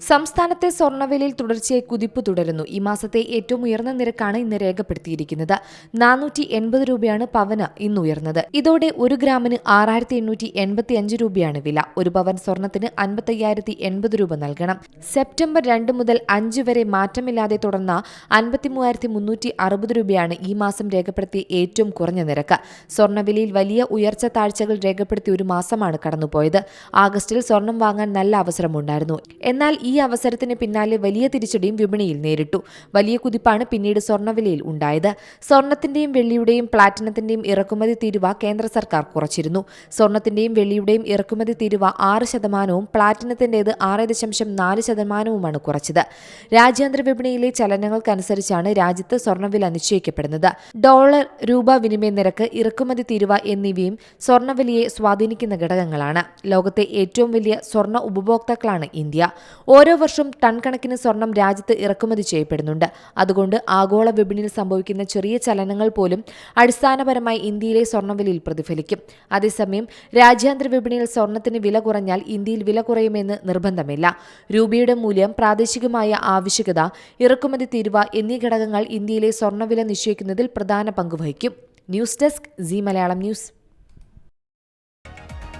സംസ്ഥാനത്തെ സ്വർണവിലയിൽ തുടർച്ചയായി കുതിപ്പ് തുടരുന്നു. ഈ മാസത്തെ ഏറ്റവും ഉയർന്ന നിരക്കാണ് ഇന്ന് രേഖപ്പെടുത്തിയിരിക്കുന്നത്. നാനൂറ്റി എൺപത് രൂപയാണ് പവന് ഇന്ന് ഉയർന്നത്. ഇതോടെ ഒരു ഗ്രാമിന് ആറായിരത്തി എണ്ണൂറ്റി എൺപത്തി അഞ്ച് രൂപയാണ് വില. ഒരു പവൻ സ്വർണത്തിന് അൻപത്തയ്യായിരത്തി എൺപത് രൂപ നൽകണം. സെപ്റ്റംബർ രണ്ട് മുതൽ അഞ്ച് വരെ മാറ്റമില്ലാതെ തുടർന്ന അൻപത്തി മൂവായിരത്തി മുന്നൂറ്റി അറുപത് രൂപയാണ് ഈ മാസം രേഖപ്പെടുത്തിയ ഏറ്റവും കുറഞ്ഞ നിരക്ക്. സ്വർണവിലയിൽ വലിയ ഉയർച്ച താഴ്ചകൾ രേഖപ്പെടുത്തിയ ഒരു മാസമാണ് കടന്നുപോയത്. ആഗസ്റ്റിൽ സ്വർണം വാങ്ങാൻ നല്ല അവസരമുണ്ടായിരുന്നു. എന്നാൽ ഈ അവസരത്തിന് പിന്നാലെ വലിയ തിരിച്ചടിയും വിപണിയിൽ നേരിട്ടു. വലിയ കുതിപ്പാണ് പിന്നീട് സ്വർണവിലയിൽ ഉണ്ടായത്. സ്വർണത്തിന്റെയും വെള്ളിയുടെയും പ്ലാറ്റിനത്തിന്റെയും ഇറക്കുമതി തീരുവ കേന്ദ്ര സർക്കാർ കുറച്ചിരുന്നു. സ്വർണത്തിന്റെയും വെള്ളിയുടെയും ഇറക്കുമതി തീരുവ ആറ് ശതമാനവും പ്ലാറ്റിനത്തിന്റേത് ആറ് ദശാംശം നാല് ശതമാനവുമാണ് കുറച്ചത്. രാജ്യാന്തര വിപണിയിലെ ചലനങ്ങൾക്കനുസരിച്ചാണ് രാജ്യത്ത് സ്വർണവില നിശ്ചയിക്കപ്പെടുന്നത്. ഡോളർ രൂപ വിനിമയ നിരക്ക് ഇറക്കുമതി തീരുവ എന്നിവയും സ്വർണവിലയെ സ്വാധീനിക്കുന്ന ഘടകങ്ങളാണ്. ലോകത്തെ ഏറ്റവും വലിയ സ്വർണ ഉപഭോക്താക്കളാണ് ഇന്ത്യ. ഓരോ വർഷവും ടൺ കണക്കിന് സ്വർണം രാജ്യത്ത് ഇറക്കുമതി ചെയ്യപ്പെടുന്നുണ്ട്. അതുകൊണ്ട് ആഗോള വിപണിയിൽ സംഭവിക്കുന്ന ചെറിയ ചലനങ്ങൾ പോലും അടിസ്ഥാനപരമായി ഇന്ത്യയിലെ സ്വർണവിലയിൽ പ്രതിഫലിക്കും. അതേസമയം രാജ്യാന്തര വിപണിയിൽ സ്വർണത്തിന് വില കുറഞ്ഞാൽ ഇന്ത്യയിൽ വില കുറയുമെന്ന് നിർബന്ധമില്ല. രൂപയുടെ മൂല്യം പ്രാദേശികമായ ആവശ്യകത ഇറക്കുമതി തീരുവ എന്നീ ഘടകങ്ങൾ ഇന്ത്യയിലെ സ്വർണവില നിശ്ചയിക്കുന്നതിൽ പ്രധാന പങ്ക് വഹിക്കും. News desk Zee Malayalam news.